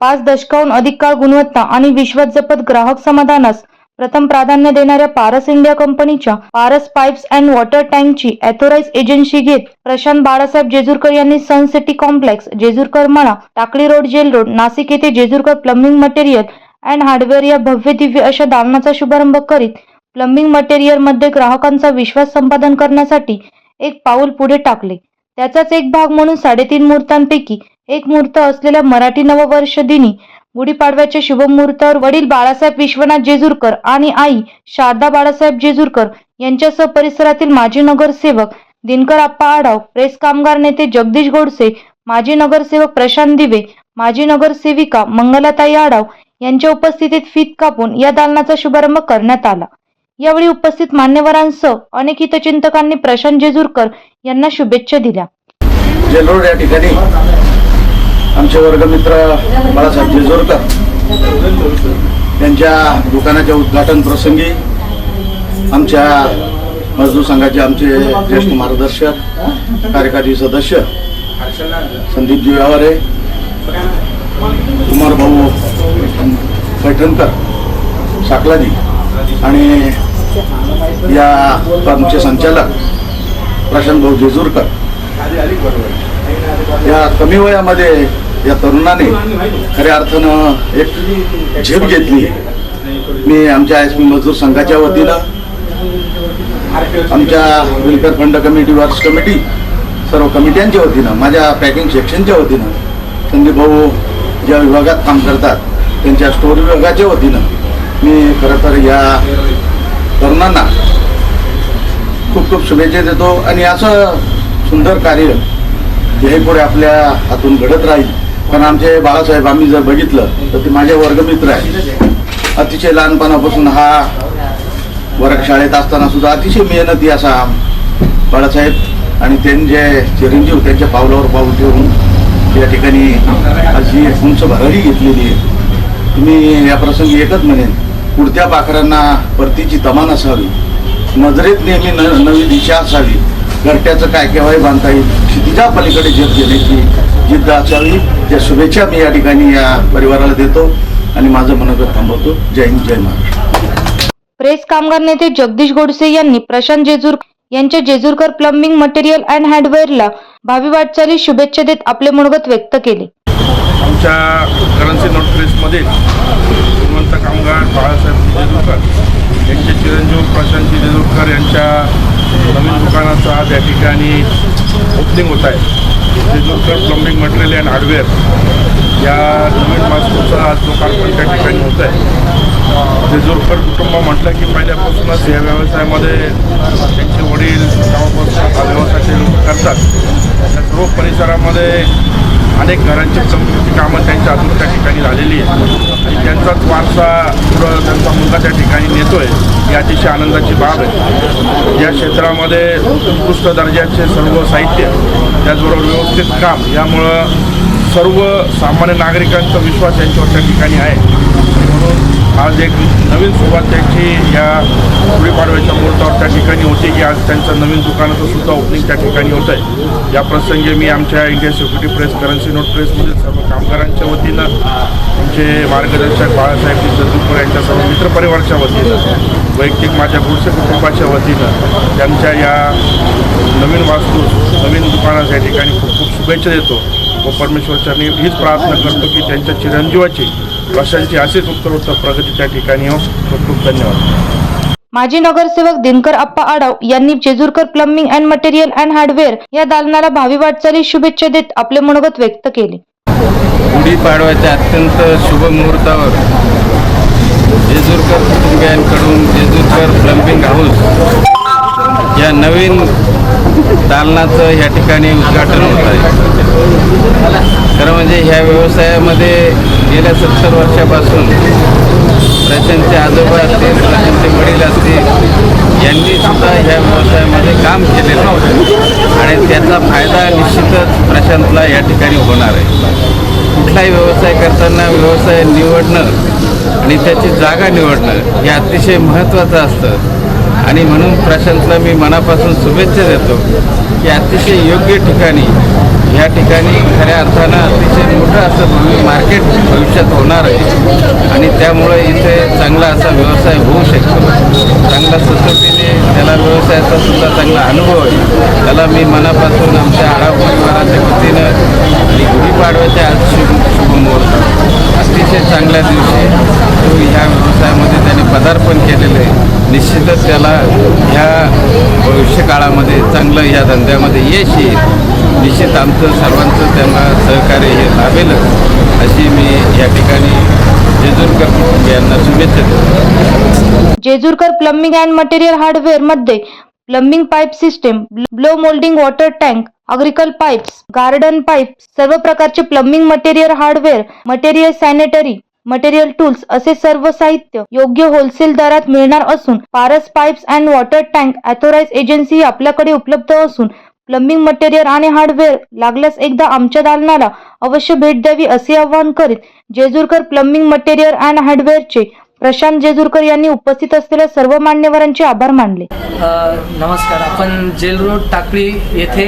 पाच दशकाहून अधिक काळ गुणवत्ता आणि विश्वास जपत ग्राहक समाधानास प्रथम प्राधान्य देणाऱ्या पारस इंडिया कंपनीच्या पारस पाईप्स अँड वॉटर टँकची ऍथोराईज एजन्सी घेत प्रशांत बाळासाहेब जेजूरकर यांनी सन सिटी कॉम्प्लेक्स जेजूरकर म्हणा Takli road jail road Nashik येथे Jejurkar plumbing material and hardware या भव्य दिव्य अशा दालनाचा शुभारंभ करीत प्लंबिंग मटेरियलमध्ये ग्राहकांचा विश्वास संपादन करण्यासाठी एक पाऊल पुढे टाकले. त्याचाच एक भाग म्हणून साडेतीन मुहूर्तांपैकी एक मुहूर्त असलेल्या मराठी नववर्ष दिनी गुढीपाडव्याच्या शुभमुहूर्तावर वडील बाळासाहेब विश्वनाथ जेजूरकर आणि आई शारदा बाळासाहेब जेजूरकर यांच्यासह परिसरातील माजी नगरसेवक दिनकर आप्पा आढाव प्रेस कामगार नेते जगदीश गोडसे माजी नगरसेवक प्रशांत दिवे माजी नगरसेविका मंगलाताई आढाव यांच्या उपस्थितीत फीत कापून या दालनाचा शुभारंभ करण्यात आला. यावेळी उपस्थित मान्यवरांसह अनेक हितचिंतकांनी प्रशांत जेजूरकर यांना शुभेच्छा दिल्या. आमचे वर्गमित्र बाळासाहेब जेजोरकर यांच्या दुकानाच्या उद्घाटन प्रसंगी आमच्या मजदूर संघाचे आमचे ज्येष्ठ मार्गदर्शक कार्यकारी सदस्य संदीपजी व्यवहारे कुमार भाऊ पैठणकर साकलाजी आणि या फर्मचे संचालक प्रशांत भाऊ जेजूरकर. या कमी वयामध्ये या तरुणाने खऱ्या अर्थानं एक झेप घेतली मी आमच्या एस पी मजदूर संघाच्या वतीनं आमच्या विलकर फंड कमिटी वर्क्स कमिटी सर्व कमिट्यांच्या वतीनं माझ्या पॅकिंग सेक्शनच्या वतीनं संदीप भाऊ ज्या विभागात काम करतात त्यांच्या स्टोर विभागाच्या वतीनं मी खरं तर या तरुणांना खूप खूप शुभेच्छा देतो. आणि असं सुंदर कार्य हे पुढे आपल्या हातून घडत राहील पण आमचे बाळासाहेब आम्ही जर बघितलं तर ते माझे वर्गमित्र आहे अतिशय लहानपणापासून हा वर्गशाळेत असताना सुद्धा अतिशय मेहनती असा बाळासाहेब आणि त्यांचे चिरंजीव त्यांच्या पावलावर पाऊल ठेवून या ठिकाणी अशी उंच भरारी घेतलेली आहे. मी या प्रसंगी एकच म्हणेन पुढत्या पाखरांना परतीची तमान असावी नजरेत नेहमी न नवी दिशा असावी घरट्याचं काय केव्हाही बांधता येईल. क्षितिजा पलीकडे जग देण्याची जिद्द असावी. त्या शुभेच्छा मी या ठिकाणी या परिवाराला देतो आणि माझं मनोगत थांबवतो. जय हिंद जय महाराष्ट्र. प्रेस कामगार नेते जगदीश गोडसे यांनी प्रशांत जेजूर यांच्या जेजूरकर प्लंबिंग मटेरियल अँड हार्डवेअरला भावी वाटचाली शुभेच्छा देत आपले मनोगत व्यक्त केले. आमच्या करन्सी नोट प्रेसमधील श्रीमंत कामगार बाळासाहेब जेजूरकर यांचे चिरंजीव प्रशांत जेजूरकर यांच्या नवीन दुकानाचं आज या ठिकाणी ओपनिंग होत आहे. Jejurkar plumbing material and hardware या नवीन वास्तूचं आज लोकार्पण त्या ठिकाणी होत आहे. जेजूरकर कुटुंब म्हटलं की पहिल्यापासूनच या व्यवसायामध्ये त्यांचे वडील गावापासून हा व्यवसाय ते लोक करतात. त्या सर्व परिसरामध्ये अनेक घरांची समृद्धी कामं त्यांच्या अजून त्या ठिकाणी झालेली आहे आणि त्यांचाच वारसा पुढं त्यांचा मुलगा त्या ठिकाणी नेतोय ही अतिशय आनंदाची बाब आहे. या क्षेत्रामध्ये उत्कृष्ट दर्जाचे सर्व साहित्य त्याचबरोबर व्यवस्थित काम यामुळं सर्व सामान्य नागरिकांचा विश्वास यांच्यावर त्या ठिकाणी आहे. आज एक नवीन सुरुवात त्यांची. या गुढीपाडव्याच्या मुहूर्तावर त्या ठिकाणी होती की आज त्यांचं नवीन दुकानाचं सुद्धा ओपनिंग त्या ठिकाणी होत आहे या प्रसंगी मी आमच्या India security press currency note प्रेसमधील सर्व कामगारांच्या वतीनं आमचे मार्गदर्शक बाळासाहेब चंद्रपूर यांच्या सर्व मित्रपरिवारच्या वतीनं वैयक्तिक माझ्या गुडसे कुटुंबाच्या वतीनं त्यांच्या या नवीन वास्तू नवीन दुकानाच्या या ठिकाणी खूप खूप शुभेच्छा देतो. व परमेश्वरच्यांनी हीच प्रार्थना करतो की त्यांच्या चिरंजीवाची वर्षांची अशीच उत्तरोत्तर प्रगती त्या ठिकाणी हो खूप खूप धन्यवाद. माजी नगरसेवक दिनकर आप्पा आढाव यांनी Jejurkar plumbing and material and hardware या दालनाला भावी वाटचाली शुभेच्छा देत आपले मनोगत व्यक्त केले. गुढीपाडव्याच्या अत्यंत शुभ मुहूर्तावर जेजूरकर कुटुंबियांकडून जेजूरकर प्लंबिंग हाऊस या नवीन दालनाचं या ठिकाणी उद्घाटन होत आहे. खरं म्हणजे ह्या व्यवसायामध्ये गेल्या सत्तर वर्षापासून प्रशांतचे आजोबा असतील प्रशांतचे वडील असतील यांनी सुद्धा ह्या व्यवसायामध्ये काम केलेलं आणि त्याचा फायदा निश्चितच प्रशांतला या ठिकाणी होणार आहे. कुठलाही व्यवसाय करताना व्यवसाय निवडणं आणि त्याची जागा निवडणं हे अतिशय महत्त्वाचं असतं. आणि म्हणून प्रशांतला मी मनापासून शुभेच्छा देतो की अतिशय योग्य ठिकाणी ह्या ठिकाणी खऱ्या अर्थानं अतिशय मोठं असं भव्य मार्केट भविष्यात होणार आहे. आणि त्यामुळे इथे चांगला असा व्यवसाय होऊ शकतो. चांगला सुचवतेने त्याला व्यवसायाचा सुद्धा चांगला अनुभव आहे. त्याला मी मनापासून आमच्या आढाव परिवाराच्या वतीनं आणि गुढीपाडव्याच्या आज शुभ शुभमुहूर्त अतिशय चांगल्या दिवशी तो ह्या व्यवसायामध्ये त्याने पदार्पण केलेलं आहे. निश्चितच त्याला ह्या भविष्यकाळामध्ये चांगलं ह्या धंद्यामध्ये यश येईल. निश्चित आमचं सर्वांचं त्यांना सहकार्य हे लाभेलच अशी मी या ठिकाणी जेजूरकर कुटुंबियांना शुभेच्छा देतो. जेजूरकर प्लंबिंग अँड मटेरियल हार्डवेअरमध्ये plumbing pipe system blow moulding water tank agricultural pipes garden pipe सर्व प्रकारचे plumbing material hardware material sanitary material tools असे सर्व साहित्य योग्य होलसेल दरात मिळणार असून Paras pipes and water tank authorise agency आपल्याकडे उपलब्ध असून प्लंबिंग मटेरियल आणि हार्डवेअर लागल्यास एकदा आमच्या दालनाला अवश्य भेट द्यावी असे आवाहन करीत जेजूरकर प्लंबिंग मटेरियल अँड हार्डवेअरचे प्रशांत जेजूरकर यांनी उपस्थित असलेल्या सर्व मान्यवरांचे आभार मानले. नमस्कार. आपण जेल रोड टाकळी येथे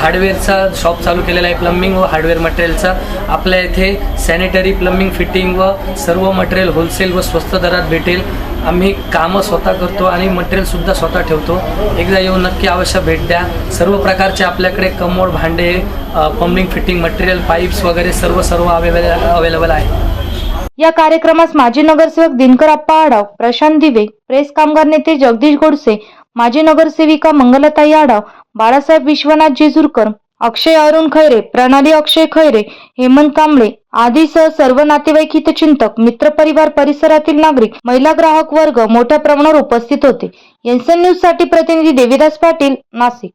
हार्डवेअरचा शॉप चालू केलेला आहे प्लंबिंग व हार्डवेअर मटेरियलचा. आपल्या येथे सॅनिटरी प्लंबिंग फिटिंग व सर्व मटेरियल होलसेल व स्वस्त दरात भेटेल. आम्ही कामं स्वतः करतो आणि मटेरियलसुद्धा स्वतः ठेवतो. एकदा येऊन नक्की अवश्य भेट द्या. सर्व प्रकारचे आपल्याकडे कमोड भांडे प्लम्बिंग फिटिंग मटेरियल पाईप्स वगैरे सर्व सर्व अवेलेबल अवेलेबल आहे. या कार्यक्रमास माजी नगरसेवक दिनकर आप्पा आडाव प्रशांत दिवे प्रेस कामगार नेते जगदीश गोडसे माजी नगरसेविका मंगलताई आडाव बाळासाहेब विश्वनाथ जेजूरकर अक्षय अरुण खैरे प्रणाली अक्षय खैरे हेमंत कांबळे आदीसह सर्व नातेवाईक हितचिंतक मित्रपरिवार परिसरातील नागरिक महिला ग्राहक वर्ग मोठ्या प्रमाणावर उपस्थित होते. एनसन न्यूजसाठी प्रतिनिधी देविदास पाटील नाशिक.